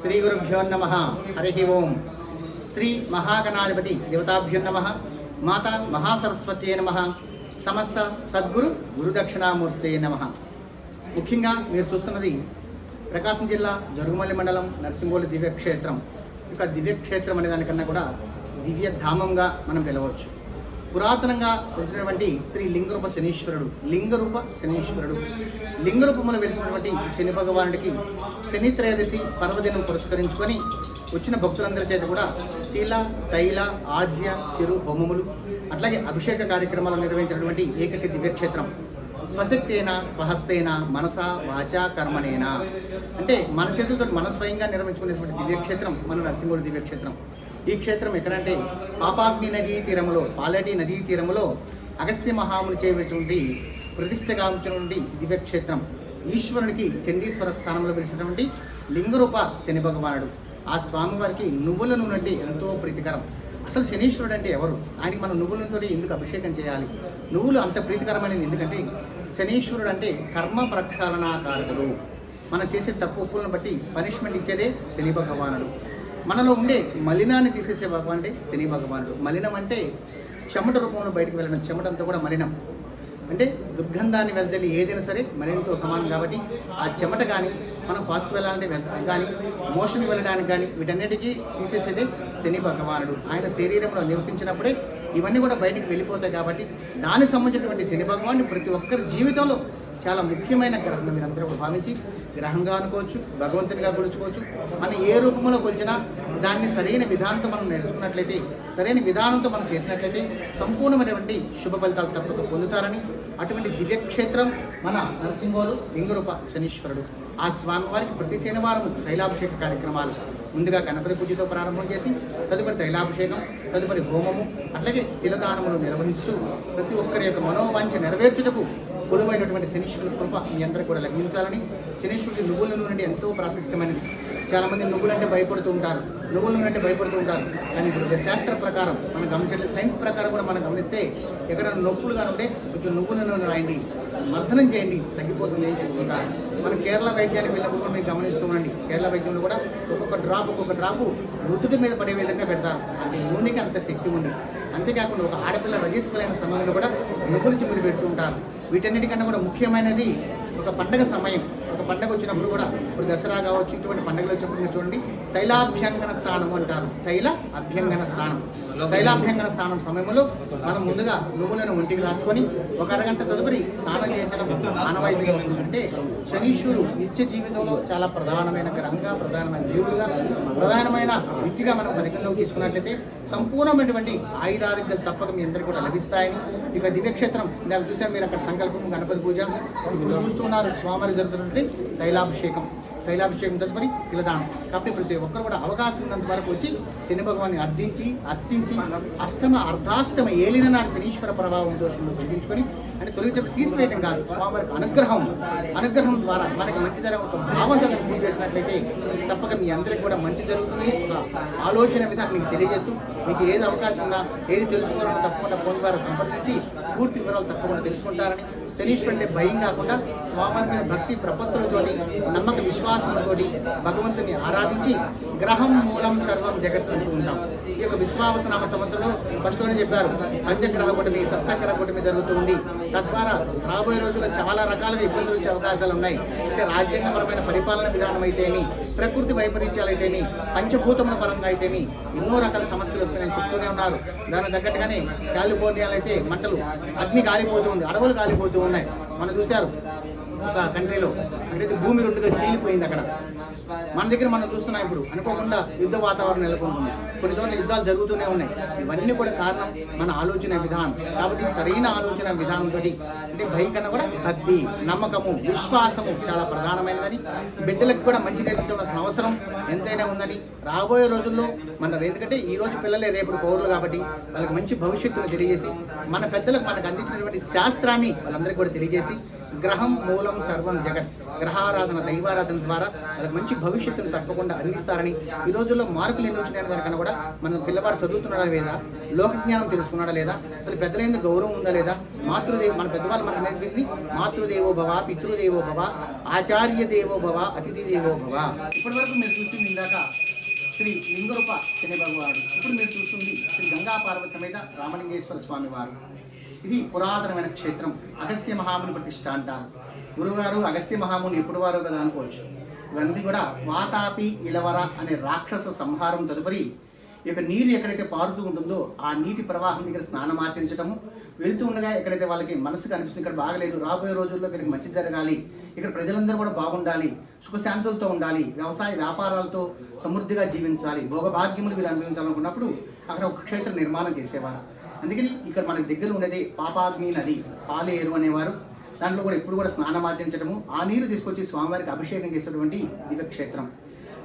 శ్రీ గురుభ్యో నమ. హరి ఓం. శ్రీ మహాగణాధిపతి దేవతాభ్యో నమ. మాత మహాసరస్వత్యే నమ. సమస్త సద్గురు గురుదక్షిణామూర్తే నమ. ముఖ్యంగా మీరు చూస్తున్నది ప్రకాశం జిల్లా జరుగుమల్లి మండలం నరసింహోలి దివ్యక్షేత్రం. ఇక దివ్యక్షేత్రం అనే దానికన్నా కూడా దివ్యధామంగా మనం పిలవచ్చు పురాతనంగా తెలిసినటువంటి శ్రీ లింగరూప శనీశ్వరుడు. లింగరూప శనీశ్వరుడు. లింగరూపములు వెలిసినటువంటి శని భగవానుడికి శని త్రయోదశి పర్వదినం పురస్కరించుకొని వచ్చిన భక్తులందరి చేత కూడా తిల తైల ఆజ్య చిరు హోమములు అట్లాగే అభిషేక కార్యక్రమాలు నిర్వహించినటువంటి ఏకటి దివ్యక్షేత్రం. స్వశక్తేన స్వహస్తేన మనస వాచ కర్మనేనా. అంటే మన చేతులతో మన స్వయంగా నిర్మించుకునేటువంటి దివ్యక్షేత్రం మన నరసింహుడి దివ్యక్షేత్రం. ఈ క్షేత్రం ఎక్కడంటే పాపాగ్ని నదీ తీరములో పాలటి నదీ తీరములో అగస్త్య మహాముని చేయవలసినటువంటి ప్రతిష్టగాంచినటువంటి దివ్యక్షేత్రం ఈశ్వరునికి చండీశ్వర స్థానంలో పిలిచినటువంటి లింగరూప శని భగవానుడు. ఆ స్వామివారికి నువ్వుల నూనె అంటే ఎంతో ప్రీతికరం. అసలు శనీశ్వరుడు అంటే ఎవరు? ఆయనకి మనం నువ్వులతో ఎందుకు అభిషేకం చేయాలి? నువ్వులు అంత ప్రీతికరమైనది ఎందుకంటే శనీశ్వరుడు అంటే కర్మ ప్రక్షాళనాకారకుడు. మనం చేసే తప్పు ఒప్పులను బట్టి పనిష్మెంట్ ఇచ్చేదే శని భగవానుడు. మనలో ఉండే మలినాన్ని తీసేసే భగవాన్ అంటే శని భగవానుడు. మలినం అంటే చెమట రూపంలో బయటకు వెళ్ళడం. చెమటంతా కూడా మలినం. అంటే దుర్గంధాన్ని వెళ్తే ఏదైనా సరే మలినంతో సమానం కాబట్టి ఆ చెమట కానీ మనం పాస్కి వెళ్ళాలంటే వెళ్ళడానికి కానీ మోషన్కి వెళ్ళడానికి కానీ వీటన్నిటికీ తీసేసేదే శని భగవానుడు. ఆయన శరీరంలో నివసించినప్పుడే ఇవన్నీ కూడా బయటికి వెళ్ళిపోతాయి కాబట్టి దానికి సంబంధించినటువంటి శని భగవాన్ని ప్రతి ఒక్కరి జీవితంలో చాలా ముఖ్యమైన గ్రహం అందరూ భావించి గ్రహంగా అనుకోవచ్చు భగవంతునిగా కొలుచుకోవచ్చు. మనం ఏ రూపంలో కొలిచినా దాన్ని సరైన విధానంతో మనం నేర్చుకున్నట్లయితే సరైన విధానంతో మనం చేసినట్లయితే సంపూర్ణమైనటువంటి శుభ ఫలితాలు తప్పక పొందుతారని అటువంటి దివ్యక్షేత్రం మన నరసింహోలు లింగరూప శనీశ్వరుడు. ఆ స్వామివారికి ప్రతి శనివారం తైలాభిషేక కార్యక్రమాలు ముందుగా గణపతి పూజతో ప్రారంభం చేసి తదుపరి తైలాభిషేకం తదుపరి హోమము అట్లాగే తిలదానములు నిర్వహిస్తూ ప్రతి ఒక్కరి యొక్క మనోవాంఛ నెరవేర్చుటకు కొలువైనటువంటి శనీశ్వరుడు కృప మీ అందరూ కూడా లభించాలని. శనీశ్వరుడి నువ్వుల నూనె అంటే ఎంతో ప్రాశస్త్యమైనది. చాలామంది నువ్వులంటే భయపడుతూ ఉంటారు. నువ్వుల నూనె అంటే భయపడుతూ ఉంటారు. కానీ ఇప్పుడు శాస్త్ర ప్రకారం మనం గమనించట్లేదు సైన్స్ ప్రకారం కూడా మనం గమనిస్తే ఎక్కడ నొప్పులు కానుంటే కొంచెం నువ్వుల నూనె రాయండి మర్దనం చేయండి తగ్గిపోతుంది అని చెప్పుకుంటారు. మనం కేరళ వైద్యానికి వెళ్ళినప్పుడు కూడా మీరు గమనిస్తూ ఉండండి. కేరళ వైద్యంలో కూడా ఒక్కొక్క డ్రాప్ ఒక్కొక్క డ్రాపు రుతుటి మీద పడే విధంగా పెడతారు. అంటే నూనెకి అంత శక్తి ఉంది. అంతేకాకుండా ఒక ఆడపిల్ల రజస్వలైన సమయంలో కూడా నువ్వులు చిమ్ములు పెడుతూ వీటన్నిటికన్నా కూడా ముఖ్యమైనది ఒక పండగ సమయం. ఒక పండగ వచ్చినప్పుడు కూడా ఇప్పుడు దసరా కావచ్చు ఇటువంటి పండుగలు వచ్చినప్పుడు చూడండి తైలాభ్యంగన స్థానం అంటారు. తైల అభ్యంగన స్థానం తైలాభ్యంగన స్థానం సమయంలో మనం ముందుగా నువ్వులను ఒంటికి రాసుకొని ఒక అరగంట తదుపరి స్నానం చేయించడం ఆనవాయితీగా అంటే శనీశ్వరుడు నిత్య జీవితంలో చాలా ప్రధానమైన గ్రహంగా ప్రధానమైన దేవుడుగా ప్రధానమైన వ్యక్తిగా మనం పరిగణలోకి తీసుకున్నట్లయితే సంపూర్ణమైనటువంటి ఆయురారోగ్యాలు తప్పక మీ అందరికీ కూడా లభిస్తాయని. ఇక దివ్యక్షేత్రం ఇందాక చూసాం మీరు అక్కడ సంకల్పం గణపతి పూజ. చూస్తున్నారు చూస్తున్నారు స్వామివారి జరుగుతున్నటువంటి తైలాభిషేకం. తైలాభిషేకం తదుపరి పిలదానం. కాబట్టి ప్రతి ఒక్కరు కూడా అవకాశం ఉన్నంత వరకు వచ్చి శని భగవాన్ని అర్థించి అర్చించి అష్టమ అర్ధాష్టమ ఏలిన నాడు శనీశ్వర ప్రభావం దోషంలో తొలగించుకొని అంటే తొలగించడం తీసివేయడం కాదు స్వామివారికి అనుగ్రహం అనుగ్రహం ద్వారా మనకి మంచి ధర ఒక భావంతో పూజ చేసినట్లయితే తప్పక మీ అందరికి కూడా మంచి జరుగుతుంది. ఒక ఆలోచన మీద మీకు తెలియజేస్తూ మీకు ఏది అవకాశం ఉన్నా ఏది తెలుసుకోవాలన్నా తప్పకుండా ఫోన్ ద్వారా సంప్రదించి పూర్తి వివరాలు తప్పకుండా తెలుసుకుంటారని శనీశ్వరుడు అంటే భయం కాకుండా స్వామి మీద భక్తి ప్రపత్తులతోని నమ్మక విశ్వాసంతోటి భగవంతుని ఆరాధించి గ్రహం మూలం సర్వం జగత్ అంటూ ఉంటాం. ఈ యొక్క విశ్వావసనామ సంవత్సరంలో ఫస్ట్లోనే చెప్పారు పంచగ్రహ కూటమి షష్టగ్రహ కూటమి జరుగుతుంది. తద్వారా రాబోయే రోజుల్లో చాలా రకాలుగా ఇబ్బందులు వచ్చే అవకాశాలు ఉన్నాయి. అంటే రాజ్యాంగపరమైన పరిపాలన విధానం అయితేమి ప్రకృతి వైపరీత్యాలు అయితేమి పంచభూతముల పరంగా అయితేమి ఎన్నో రకాల సమస్యలు వస్తున్నాయని చెప్తూనే ఉన్నారు. దానికి తగ్గట్టుగానే కాలిఫోర్నియాలో అయితే మంటలు అగ్ని కాలిపోతూ ఉంది అడవులు కాలిపోతూ ఉన్నాయి. మనం చూశారు ఒక కంట్రీలో అంటే భూమి రెండుగా చీలిపోయింది అక్కడ. మన దగ్గర మనం చూస్తున్నాం ఇప్పుడు అనుకోకుండా యుద్ధ వాతావరణం నెలకొంటుంది. కొన్ని చోట్ల యుద్ధాలు జరుగుతూనే ఉన్నాయి. ఇవన్నీ కూడా కారణం మన ఆలోచన విధానం. కాబట్టి సరైన ఆలోచన విధానంతో అంటే భయం కన్నా కూడా భక్తి నమ్మకము విశ్వాసము చాలా ప్రధానమైనదని బిడ్డలకు కూడా మంచి నేర్పించవలసిన అవసరం ఎంతైనా ఉందని రాబోయే రోజుల్లో మన ఎందుకంటే ఈ రోజు పిల్లలే రేపు పౌరులు కాబట్టి వాళ్ళకి మంచి భవిష్యత్తును తెలియజేసి మన పెద్దలకు మనకు అందించినటువంటి శాస్త్రాన్ని వాళ్ళందరికీ కూడా తెలియజేసి గ్రహం మూలం సర్వం జగత్. గ్రహారాధన దైవారాధన ద్వారా వాళ్ళకి మంచి భవిష్యత్తును తప్పకుండా అందిస్తారని ఈ రోజుల్లో మార్పులు ఎన్ని వచ్చినాయని దానికన్నా కూడా మన పిల్లవాడు చదువుతున్నాడా లేదా? లోక జ్ఞానం తెలుసుకున్నాడా లేదా? అసలు పెద్దలైన గౌరవం ఉందా లేదా? మాతృదేవ మన పెద్దవాళ్ళు మనకు నేర్పింది మాతృదేవో భవ పితృదేవో భవ ఆచార్య దేవో భవ అతిథి దేవో భవ. ఇప్పటి వరకు మీరు చూసింది ఇందాక శ్రీ లింగరూప శని భగవాడు ఇప్పుడు మీరు చూస్తుంది శ్రీ గంగా పార్వతి సమేత రామలింగేశ్వర స్వామి వారు. ఇది పురాతనమైన క్షేత్రం. అగస్త్య మహాముని ప్రతిష్ట అంటారు. గురువుగారు అగస్త్య మహాముని ఎప్పుడు వారో కదా అనుకోవచ్చు. ఇవన్నీ కూడా వాతాపి ఇలవర అనే రాక్షస సంహారం తదుపరి ఈ యొక్క నీరు ఎక్కడైతే పారుతూ ఉంటుందో ఆ నీటి ప్రవాహం దగ్గర స్నానం ఆచరించడము వెళ్తూ ఉండగా ఎక్కడైతే వాళ్ళకి మనసుకు అనిపిస్తుంది ఇక్కడ బాగలేదు రాబోయే రోజుల్లో వీరికి మంచి జరగాలి ఇక్కడ ప్రజలందరూ కూడా బాగుండాలి సుఖశాంతులతో ఉండాలి వ్యవసాయ వ్యాపారాలతో సమృద్ధిగా జీవించాలి భోగభాగ్యములు వీళ్ళు అనుభవించాలనుకున్నప్పుడు అక్కడ ఒక క్షేత్ర నిర్మాణం చేసేవారు. అందుకని ఇక్కడ మనకి దగ్గర ఉండేది పాపాగ్ని నది పాలేరు అనేవారు. దాంట్లో కూడా ఎప్పుడు కూడా స్నానం ఆచరించడము ఆ నీరు తీసుకొచ్చి స్వామివారికి అభిషేకం చేసేటువంటి దివ్యక్షేత్రం.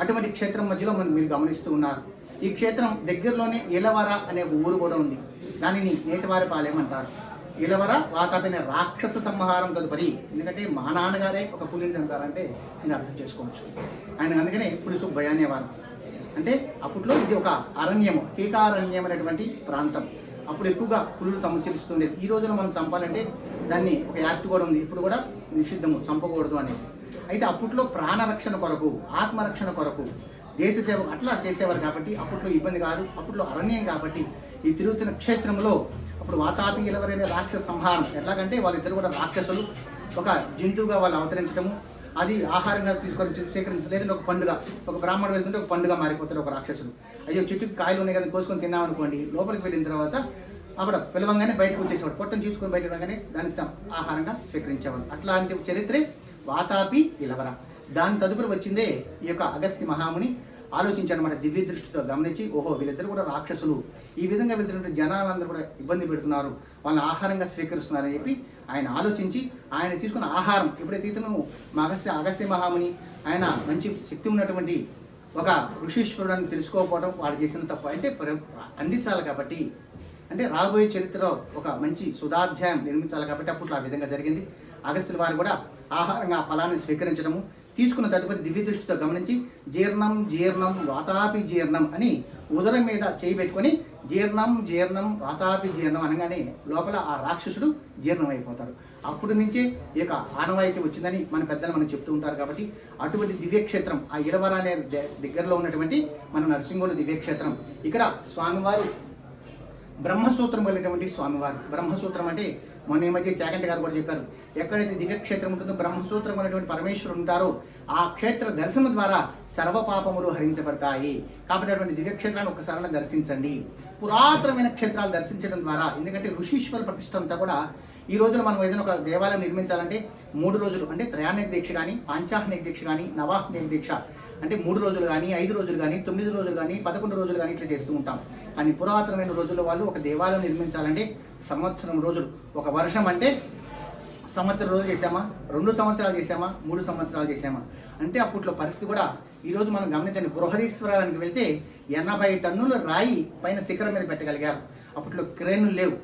అటువంటి క్షేత్రం మధ్యలో మనం మీరు గమనిస్తూ ఉన్నారు. ఈ క్షేత్రం దగ్గరలోనే ఇలవర అనే ఊరు కూడా ఉంది. దానిని నేతివారి పాలెం అంటారు. ఇలవర వాతాపిన రాక్షస సంహారం తదుపరి ఎందుకంటే మా నాన్నగారే ఒక పులిని చంపారంటే నేను అర్థం చేసుకోవచ్చు. ఆయన అందుకనే పులి సుబ్బయ్య అనేవారు. అంటే అప్పట్లో ఇది ఒక అరణ్యము కీకారణ్యం అనేటువంటి ప్రాంతం. అప్పుడు ఎక్కువగా పులులు సంచరిస్తుండేది ఈ రోజున మనం చంపాలంటే దాన్ని ఒక యాక్ట్ కూడా ఉంది. ఇప్పుడు కూడా నిషిద్ధము చంపకూడదు అనేది. అయితే అప్పట్లో ప్రాణరక్షణ కొరకు ఆత్మరక్షణ కొరకు దేశ సేవ అట్లా చేసేవారు కాబట్టి అప్పట్లో ఇబ్బంది కాదు. అప్పట్లో అరణ్యం కాబట్టి ఈ తిరుగుతున్న క్షేత్రంలో అప్పుడు వాతాపి ఇలవరైన రాక్షస సంహారం ఎట్లాగంటే వాళ్ళిద్దరు కూడా రాక్షసులు. ఒక జంతువుగా వాళ్ళు అవతరించడము అది ఆహారంగా తీసుకొని స్వీకరించలేదు లేదంటే ఒక పండుగ ఒక బ్రాహ్మణుడు వెళ్తుంటే ఒక పండుగ మారిపోతాడు ఒక రాక్షసుడు. అయ్యో చెట్టుకి కాయలు ఉన్నాయి కదా కోసుకొని తిన్నామనుకోండి లోపలికి వెళ్ళిన తర్వాత అక్కడ పిలవంగానే బయటకు వచ్చేసేవాడు. పొట్టను చూసుకొని బయట రాగానే దాన్ని ఆహారంగా స్వీకరించేవాడు. అట్లాంటి చరిత్రే వాతాపి ఇలవర. దాని తదుపరి వచ్చిందే ఈ యొక్క అగస్త్య మహాముని. ఆలోచించాడన్నమాట దివ్య దృష్టితో గమనించి ఓహో వీళ్ళిద్దరు కూడా రాక్షసులు. ఈ విధంగా వెళ్తున్నటువంటి జనాలందరూ కూడా ఇబ్బంది పెడుతున్నారు. వాళ్ళని ఆహారంగా స్వీకరిస్తున్నారని చెప్పి ఆయన ఆలోచించి ఆయన తీసుకున్న ఆహారం ఎప్పుడైతే ఇతను మా అగస్త్య అగస్త్య మహాముని ఆయన మంచి శక్తి ఉన్నటువంటి ఒక ఋషీశ్వరుడు అని తెలుసుకోకపోవడం వాడు చేసిన తప్పు. అంటే అందించాలి కాబట్టి అంటే రాబోయే చరిత్రలో ఒక మంచి సుధాధ్యాయం నిర్మించాలి కాబట్టి అప్పుడు ఆ విధంగా జరిగింది. అగస్త్యుల వారు కూడా ఆహారంగా ఆ ఫలాన్ని స్వీకరించడము తీసుకున్న తదుపరి దివ్య దృష్టితో గమనించి జీర్ణం జీర్ణం వాతాపి జీర్ణం అని ఉదరం మీద చేయి పెట్టుకొని జీర్ణం జీర్ణం వాతాపి జీర్ణం అనగానే లోపల ఆ రాక్షసుడు జీర్ణం అయిపోతాడు అప్పటి నుంచే ఈ యొక్క ఆనవాయితీ వచ్చిందని మన పెద్దలు మనం చెప్తూ ఉంటారు కాబట్టి అటువంటి దివ్యక్షేత్రం ఆ ఇరవర అనే దగ్గరలో ఉన్నటువంటి మన నరసింహుడు దివ్యక్షేత్రం ఇక్కడ స్వామివారు బ్రహ్మసూత్రం వెళ్ళినటువంటి స్వామివారు. బ్రహ్మసూత్రం అంటే మొన్న ఈ మధ్య చాగంటి గారు కూడా చెప్పారు. ఎక్కడైతే దివ్యక్షేత్రం ఉంటుందో బ్రహ్మసూత్రం అనేటువంటి పరమేశ్వరుడు ఉంటారో ఆ క్షేత్ర దర్శనం ద్వారా సర్వ పాపములు హరించబడతాయి. కాబట్టి అటువంటి దివ్యక్షేత్రాన్ని ఒకసారి దర్శించండి. పురాతనమైన క్షేత్రాలు దర్శించడం ద్వారా ఎందుకంటే ఋషీశ్వర ప్రతిష్ట అంతా కూడా ఈ రోజున మనం ఏదైనా ఒక దేవాలయం నిర్మించాలంటే మూడు రోజులు అంటే త్రయాణిక దీక్ష కానీ పాంచాహ్నిక దీక్ష కానీ నవాహ్నిక దీక్ష అంటే మూడు రోజులు కానీ ఐదు రోజులు కానీ తొమ్మిది రోజులు కానీ పదకొండు రోజులు కానీ ఇట్లా చేస్తూ ఉంటాం. కానీ పురాతనమైన రోజుల్లో వాళ్ళు ఒక దేవాలయం నిర్మించాలంటే సంవత్సరం రోజులు. ఒక వర్షం అంటే సంవత్సరం రోజులు చేసామా రెండు సంవత్సరాలు చేసామా మూడు సంవత్సరాలు చేసామా అంటే అప్పట్లో పరిస్థితి కూడా ఈ రోజు మనం గమనించండి బృహదీశ్వరానికి వెళ్తే ఎనభై టన్నుల రాయి పైన శిఖరం మీద పెట్టగలిగారు. అప్పట్లో క్రేన్లు లేవు.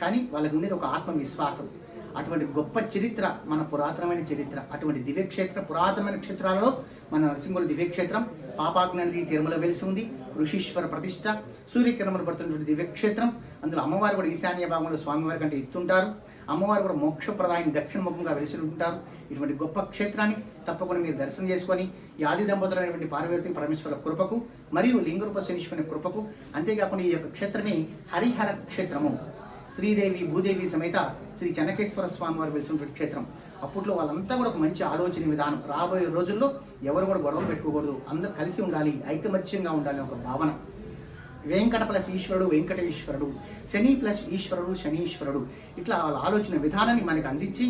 కానీ వాళ్ళకి ఉండేది ఒక ఆత్మవిశ్వాసం. అటువంటి గొప్ప చరిత్ర మన పురాతనమైన చరిత్ర అటువంటి దివ్యక్షేత్ర పురాతనమైన క్షేత్రాలలో మన నరసింహుల దివ్యక్షేత్రం పాపాగ్నది తిరుమల వెలిసి ఉంది ఋషీశ్వర ప్రతిష్ట సూర్యకిరణములు పడుతున్నటువంటి దివ్యక్షేత్రం అందులో అమ్మవారు కూడా ఈశాన్య భాగంలో స్వామివారి కంటే ఎత్తుంటారు. అమ్మవారు కూడా మోక్షప్రదాయం దక్షిణ ముఖంగా వెలిసి ఉంటారు ఇటువంటి గొప్ప క్షేత్రాన్ని తప్పకుండా మీరు దర్శనం చేసుకొని ఈ దంపతులైనటువంటి పార్వతి పరమేశ్వర కృపకు మరియు లింగరూప శనీశ్వరుని కృపకు అంతేకాకుండా ఈ యొక్క క్షేత్రమే హరిహర క్షేత్రము. శ్రీదేవి భూదేవి సమేత శ్రీ చెన్నకేశ్వర స్వామి వారు వెలిసినటువంటి క్షేత్రం అప్పట్లో వాళ్ళంతా కూడా ఒక మంచి ఆలోచన విధానం. రాబోయే రోజుల్లో ఎవరు కూడా గొడవలు పెట్టుకోకూడదు. అందరూ కలిసి ఉండాలి ఐకమత్యంగా ఉండాలి ఒక భావన. వెంకట ప్లస్ ఈశ్వరుడు వెంకటేశ్వరుడు. శని ప్లస్ ఈశ్వరుడు శనీశ్వరుడు. ఇట్లా వాళ్ళ ఆలోచన విధానాన్ని మనకు అందించి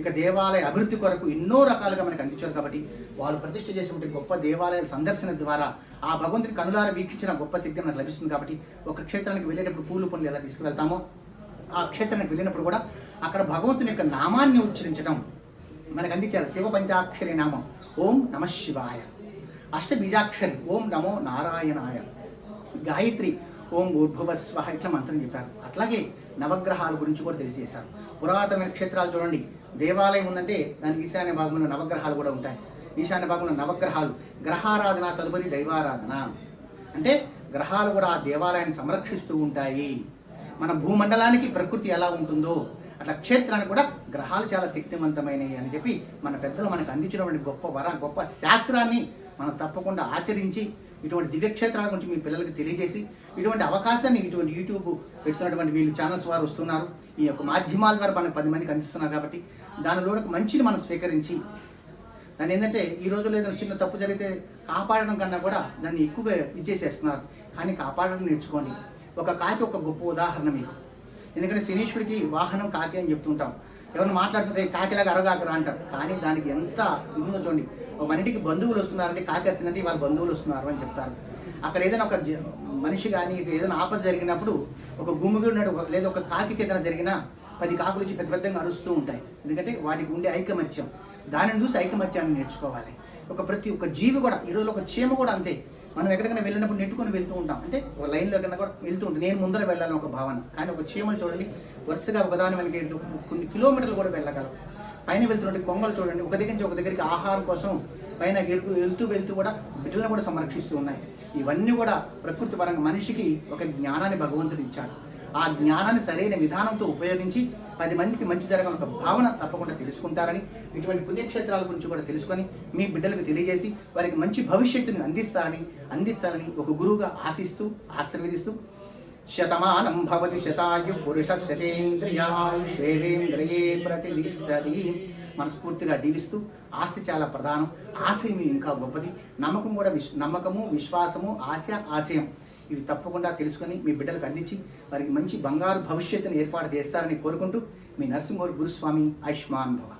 ఇక దేవాలయ అభివృద్ధి కొరకు ఎన్నో రకాలుగా మనకు అందించారు కాబట్టి వాళ్ళు ప్రతిష్ట చేసినటువంటి గొప్ప దేవాలయాల సందర్శన ద్వారా ఆ భగవంతుని కనులార వీక్షించిన గొప్ప శక్తి మనకు లభిస్తుంది కాబట్టి ఒక క్షేత్రానికి వెళ్ళేటప్పుడు పూలు పనులు ఎలా తీసుకువెళ్తామో ఆ క్షేత్రానికి వెళ్ళినప్పుడు కూడా అక్కడ భగవంతుని యొక్క నామాన్ని ఉచ్చరించడం మనకు అందించారు శివ పంచాక్షరి నామం. ఓం నమ శివాయ. అష్ట బీజాక్షరి. ఓం నమో నారాయణాయ. గాయత్రి. ఓం భూర్భువ ఇట్లా మంత్రం చెప్పారు. అట్లాగే నవగ్రహాల గురించి కూడా తెలియజేశారు. పురాతన క్షేత్రాలు చూడండి. దేవాలయం ఉందంటే దానికి ఈశాన్య భాగంలో నవగ్రహాలు కూడా ఉంటాయి. ఈశాన్య భాగంలో నవగ్రహాలు. గ్రహారాధన తదుపరి దైవారాధన. అంటే గ్రహాలు కూడా ఆ దేవాలయాన్ని సంరక్షిస్తూ ఉంటాయి. మన భూమండలానికి ప్రకృతి ఎలా ఉంటుందో అట్లా క్షేత్రానికి కూడా గ్రహాలు చాలా శక్తివంతమైనవి అని చెప్పి మన పెద్దలు మనకు అందించినటువంటి గొప్ప వర గొప్ప శాస్త్రాన్ని మనం తప్పకుండా ఆచరించి ఇటువంటి దివ్యక్షేత్రాల గురించి మీ పిల్లలకి తెలియజేసి ఇటువంటి అవకాశాన్ని ఇటువంటి యూట్యూబ్ పెడుతున్నటువంటి వీళ్ళు ఛానల్స్ వారు వస్తున్నారు. ఈ యొక్క మాధ్యమాల ద్వారా మనం పది మందికి అందిస్తున్నారు కాబట్టి దానిలో మంచిని మనం స్వీకరించి దాన్ని ఏంటంటే ఈ రోజుల్లో ఏదైనా చిన్న తప్పు జరిగితే కాపాడడం కన్నా కూడా దాన్ని ఎక్కువగా ఇచ్చేసేస్తున్నారు. కానీ కాపాడడం నేర్చుకోండి. ఒక కాకి ఒక గొప్ప ఉదాహరణ మీకు. ఎందుకంటే శనీశ్వరుడికి వాహనం కాకి అని చెప్తుంటాం. ఎవరైనా మాట్లాడుతుంటే కాకిలాగా అరగాకరా అంటారు. కానీ దానికి ఎంత ఉందో చూడండి. ఒక మనిటికి బంధువులు వస్తున్నారంటే కాకి వచ్చిందంటే వాళ్ళ బంధువులు వస్తున్నారు అని చెప్తారు. అక్కడ ఏదైనా ఒక మనిషి కానీ ఏదైనా ఆపద జరిగినప్పుడు ఒక గుమ్మిగుడు ఉన్నాడు లేదా ఒక కాకి ఏదైనా జరిగినా పది కాకులు వచ్చి పెద్ద పెద్దగా అరుస్తూ ఉంటాయి. ఎందుకంటే వాటికి ఉండే ఐకమత్యం. దానిని చూసి ఐకమత్యాన్ని నేర్చుకోవాలి. ఒక ప్రతి ఒక్క జీవి కూడా ఈ ఒక చీమ కూడా అంతే. మనం ఎక్కడికైనా వెళ్ళినప్పుడు నెట్టుకొని వెళ్తూ ఉంటాం. అంటే ఒక లైన్లో కన్నా కూడా వెళ్తూ ఉంటాం. నేను ముందర వెళ్ళాలని ఒక భావన. కానీ ఒక చీమలు చూడండి వరుసగా ఒకదాని వెనక కొన్ని కిలోమీటర్లు కూడా వెళ్ళగలం. పైన వెళ్తున్నట్టు కొంగలు చూడండి ఒక దగ్గర నుంచి ఒక దగ్గరికి ఆహారం కోసం పైన ఎరుకు వెళ్తూ వెళ్తూ కూడా బిడ్డలను కూడా సంరక్షిస్తూ ఉన్నాయి. ఇవన్నీ కూడా ప్రకృతి పరంగా మనిషికి ఒక జ్ఞానాన్ని భగవంతుడు ఇచ్చాడు. ఆ జ్ఞానాన్ని సరైన విధానంతో ఉపయోగించి పది మందికి మంచి జరగాలని ఒక భావన తప్పకుండా తెలుసుకుంటారని ఇటువంటి పుణ్యక్షేత్రాల గురించి కూడా తెలుసుకొని మీ బిడ్డలకు తెలియజేసి వారికి మంచి భవిష్యత్తుని అందిస్తారని అందించాలని ఒక గురువుగా ఆశిస్తూ ఆశీర్వదిస్తూ శతమానం భవతి శతాయు పురుష శతేంద్రియాయుషేవేంద్రియే ప్రతిష్టతి మనస్ఫూర్తిగా దీవిస్తూ ఆస్తి చాలా ప్రధానం. ఆశయం ఇంకా గొప్పది. నమ్మకం కూడా విశ్ నమ్మకము విశ్వాసము ఆశ ఆశయం. ఇవి తప్పకుండా తెలుసుకొని మీ బిడ్డలకు అందించి వారికి మంచి బంగారు భవిష్యత్తును ఏర్పాటు చేస్తారని కోరుకుంటూ మీ నరసింహ గురుస్వామి ఆయుష్మాన్ భవ.